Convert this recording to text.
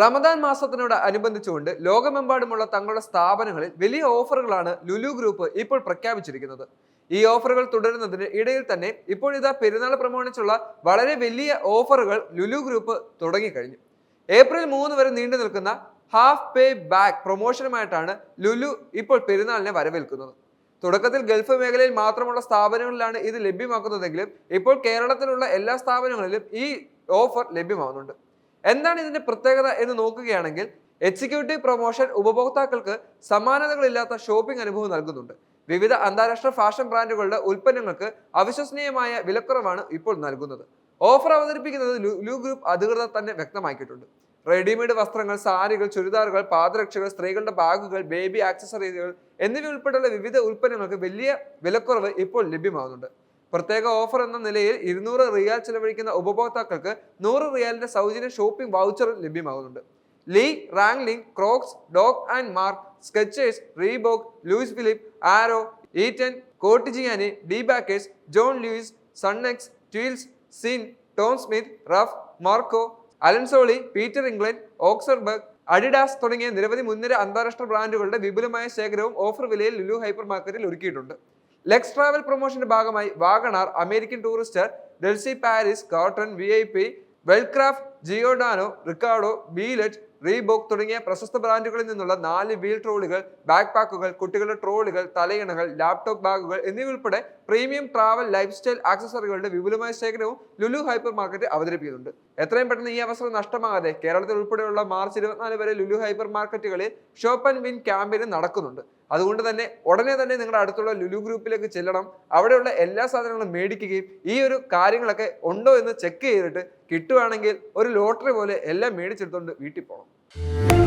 റമദാൻ മാസത്തിനോട് അനുബന്ധിച്ചുകൊണ്ട് ലോകമെമ്പാടുമുള്ള തങ്ങളുടെ സ്ഥാപനങ്ങളിൽ വലിയ ഓഫറുകളാണ് ലുലു ഗ്രൂപ്പ് ഇപ്പോൾ പ്രഖ്യാപിച്ചിരിക്കുന്നത്. ഈ ഓഫറുകൾ തുടരുന്നതിന് ഇടയിൽ തന്നെ ഇപ്പോൾ ഇതാ പെരുന്നാൾ പ്രമാണിച്ചുള്ള വളരെ വലിയ ഓഫറുകൾ ലുലു ഗ്രൂപ്പ് തുടങ്ങിക്കഴിഞ്ഞു. ഏപ്രിൽ മൂന്ന് വരെ നീണ്ടു നിൽക്കുന്ന ഹാഫ് പേ ബാക്ക് പ്രൊമോഷനുമായിട്ടാണ് ലുലു ഇപ്പോൾ പെരുന്നാളിനെ വരവേൽക്കുന്നത്. തുടക്കത്തിൽ ഗൾഫ് മേഖലയിൽ മാത്രമുള്ള സ്ഥാപനങ്ങളിലാണ് ഇത് ലഭ്യമാക്കുന്നതെങ്കിലും ഇപ്പോൾ കേരളത്തിലുള്ള എല്ലാ സ്ഥാപനങ്ങളിലും ഈ ഓഫർ ലഭ്യമാവുന്നുണ്ട്. എന്താണ് ഇതിന്റെ പ്രത്യേകത എന്ന് നോക്കുകയാണെങ്കിൽ എക്സിക്യൂട്ടീവ് പ്രൊമോഷൻ ഉപഭോക്താക്കൾക്ക് സമാനതകളില്ലാത്ത ഷോപ്പിംഗ് അനുഭവം നൽകുന്നുണ്ട്. വിവിധ അന്താരാഷ്ട്ര ഫാഷൻ ബ്രാൻഡുകളുടെ ഉൽപ്പന്നങ്ങൾക്ക് അവിശ്വസനീയമായ വിലക്കുറവാണ് ഇപ്പോൾ നൽകുന്നത്. ഓഫർ അവതരിപ്പിക്കുന്നത് ലൂ ഗ്രൂപ്പ് അധികൃതർ തന്നെ വ്യക്തമാക്കിയിട്ടുണ്ട്. റെഡിമെയ്ഡ് വസ്ത്രങ്ങൾ സാരികൾ ചുരിദാറുകൾ പാദരക്ഷകൾ സ്ത്രീകളുടെ ബാഗുകൾ ബേബി ആക്സസറീസുകൾ എന്നിവ ഉൾപ്പെടെയുള്ള വിവിധ ഉൽപ്പന്നങ്ങൾക്ക് വലിയ വിലക്കുറവ് ഇപ്പോൾ ലഭ്യമാകുന്നുണ്ട്. പ്രത്യേക ഓഫർ എന്ന നിലയിൽ ഇരുന്നൂറ് റിയാൽ ചെലവഴിക്കുന്ന ഉപഭോക്താക്കൾക്ക് നൂറ് റിയാലിന്റെ സൗജന്യ ഷോപ്പിംഗ് വൗച്ചർ ലഭ്യമാകുന്നുണ്ട്. Lee റാങ്ലിംഗ് Crocs dog and mark Skechers Reebok Louis Philippe Arrow Eton കോട്ടിജിയാനി D ബാക്കേഴ്സ് John Lewis സൺനെക്സ് ട്വീൽസ് sin Tom Smith ruff Marco Allen Solly Peter England Oxemberg Adidas തുടങ്ങിയ നിരവധി മുൻനിര അന്താരാഷ്ട്ര ബ്രാൻഡുകളുടെ വിപുലമായ ശേഖരവും ഓഫർ വിലയിൽ ലുലു ഹൈപ്പർ മാർക്കറ്റിൽ ഒരുക്കിയിട്ടുണ്ട്. ലെക്സ് ട്രാവൽ പ്രൊമോഷന്റെ ഭാഗമായി Wagon R American Tourister Delsey Paris cotton V I P Wellcraft Giordano Ricardo ബീലറ്റ് Reebok തുടങ്ങിയ പ്രശസ്ത ബ്രാൻഡുകളിൽ നിന്നുള്ള നാല് വീൽ ട്രോളുകൾ ബാക്ക് പാക്കുകൾ കുട്ടികളുടെ ട്രോളുകൾ തലയിണകൾ ലാപ്ടോപ്പ് ബാഗുകൾ എന്നിവ ഉൾപ്പെടെ പ്രീമിയം ട്രാവൽ ലൈഫ് സ്റ്റൈൽ ആക്സസറികളുടെ വിപുലമായ ശേഖരവും ലുലു ഹൈപ്പർ മാർക്കറ്റ് അവതരിപ്പിക്കുന്നുണ്ട്. എത്രയും പെട്ടെന്ന് ഈ അവസരം നഷ്ടമാകാതെ കേരളത്തിൽ ഉൾപ്പെടെയുള്ള മാർച്ച് ഇരുപത്തിനാല് വരെ ലുലു ഹൈപ്പർ മാർക്കറ്റുകളിൽ ഷോപ്പ് ആൻഡ് വിൻ ക്യാമ്പയിനും നടക്കുന്നുണ്ട്. അതുകൊണ്ട് തന്നെ ഉടനെ തന്നെ നിങ്ങളുടെ അടുത്തുള്ള ലുലു ഗ്രൂപ്പിലേക്ക് ചെല്ലണം. അവിടെയുള്ള എല്ലാ സാധനങ്ങളും മേടിക്കുകയും ഈ ഒരു കാര്യങ്ങളൊക്കെ ഉണ്ടോ എന്ന് ചെക്ക് ചെയ്തിട്ട് കിട്ടുവാണെങ്കിൽ ഒരു ലോട്ടറി പോലെ എല്ലാം മേടിച്ചെടുത്തുകൊണ്ട് വീട്ടിൽ പോകണം